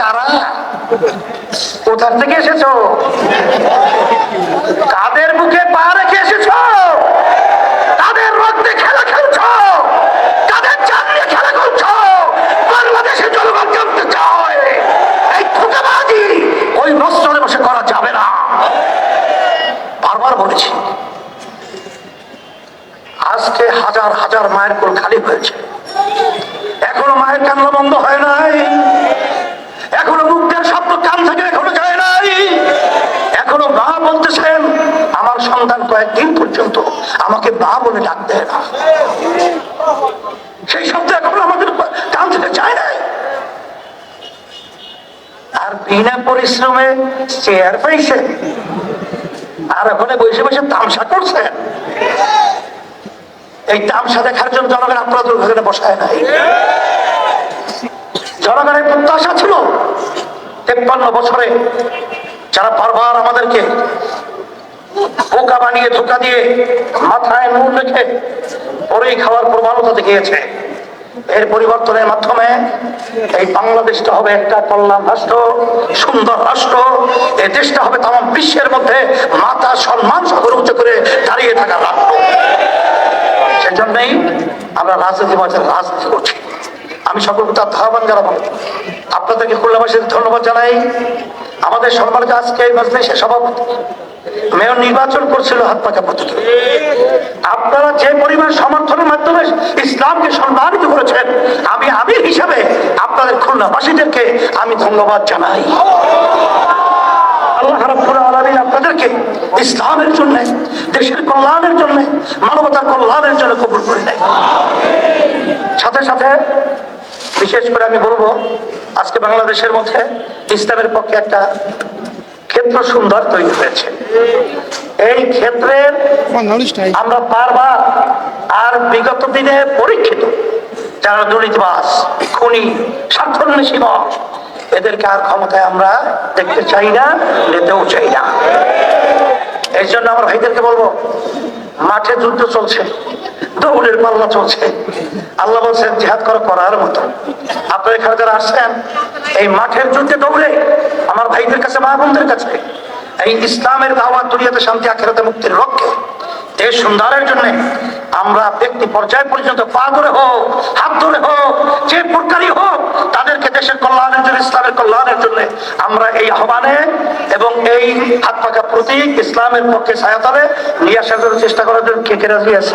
কারা? কোথার থেকে এসেছ? কাদের বুকে পা রেখে এসেছ? কাদের রক্তে খেলা খেলছো? কাদের নিয়ে খেলা করছ? বাংলাদেশের জনগণ জানতে চায় ওই বসে করা যাবে না। বারবার বলেছি, আজকে হাজার হাজার মায়ের কোল খালি হয়েছে। এখনও মায়ের কান্না বন্ধ হয় নাই এখনও মুখের শব্দ কান থেকে এখনও যায় নাই এখনও মা বলতেছেন আমার সন্তান কয়েকদিন পর্যন্ত আমাকে মা বলে ডাক দেয় না। সেই শব্দ এখনও আমাদের কান থেকে যায় নাই। আর বিনা পরিশ্রমে চেয়ার পাইছে। আর ওখানে বসে বসে তামসা করছেন এই তামসা দেখার জন্য জনগণ আপনারা দুর্ঘটনা বসায় নাই। জনগণের প্রত্যাশা ছিল, তেপ্পান্ন বছরে যারা বারবার আমাদেরকে বোকা বানিয়ে ধোকা দিয়ে মাথায় নুন রেখে পরেই খাওয়ার প্রবণতা দেখিয়েছে। এর পরিবর্তনের মাধ্যমে এই বাংলাদেশটা হবে একটা কল্যাণ রাষ্ট্র, সুন্দর রাষ্ট্র। এই দেশটা হবে তাম বিশ্বের মধ্যে মাতা সম্মান সাগর উচ্চ করে দাঁড়িয়ে থাকা রাষ্ট্র। সেজন্যই আমরা রাজনীতি মাঝে রাজনীতি করছি। আমি সকলকে তার ধারবান জানাব আপনাদেরকে খুলনাবাসীর ধন্যবাদ জানাই। আমাদের সম্মানিত আজকে এই মজলিসের সভাপতি মেয়র নির্বাচন করছিল হাত পাকা প্রতীকে আপনারা যে পরিমাণ সমর্থনের মাধ্যমে ইসলামকে সম্মানিত করেছেন, আমি আমির হিসাবে আপনাদের খুলনাবাসীদেরকে আমি ধন্যবাদ জানাই। আল্লাহ আপনাদেরকে ইসলামের জন্য, দেশের কল্যাণের জন্য, মানবতার কল্যাণের জন্য কবুল করে দেয় সাথে সাথে বিশেষ করে আমি বলব, আজকে বাংলাদেশের মধ্যে ইসলামের পক্ষে একটা ক্ষেত্র সুন্দর তৈরি হয়েছে। এই ক্ষেত্রে আমরা বারবার আর বিগত দিনে পরীক্ষিত যারা দুর্নীতিবাস খুনি স্বার্থন্বেষী নয়, এদেরকে আর ক্ষমতায় আমরা দেখতে চাই না নিতেও চাই না। এই জন্য আমার ভাইদেরকে বলব মাঠে যুদ্ধ চলছে। দৌড়ের পাল্লা চলছে। আল্লাহ বলছেন, জিহাদ করা করার মতো। আপনার এখানে যারা আসছেন, এই মাঠের যুদ্ধে দৌড়ে আমার ভাইদের কাছে, মা বোনদের কাছে, এই ইসলামের দাওয়াত, দুনিয়াতে শান্তি, আখেরাতে মুক্তির লক্ষ্যে, দেশ সুন্দরের জন্য আমরা ব্যক্তি পর্যায় পর্যন্ত পা ধরে হোক, হাত ধরে হোক, যে প্রকারই হোক, তাদেরকে দেশের কল্যাণের জন্য, ইসলামের কল্যাণের জন্য আমরা এই আহ্বানে এবং এই হাত পাকা প্রতীক ইসলামের পক্ষে সহায়তা নিয়ে আসার জন্য চেষ্টা করার জন্য কে কে রাজি আছে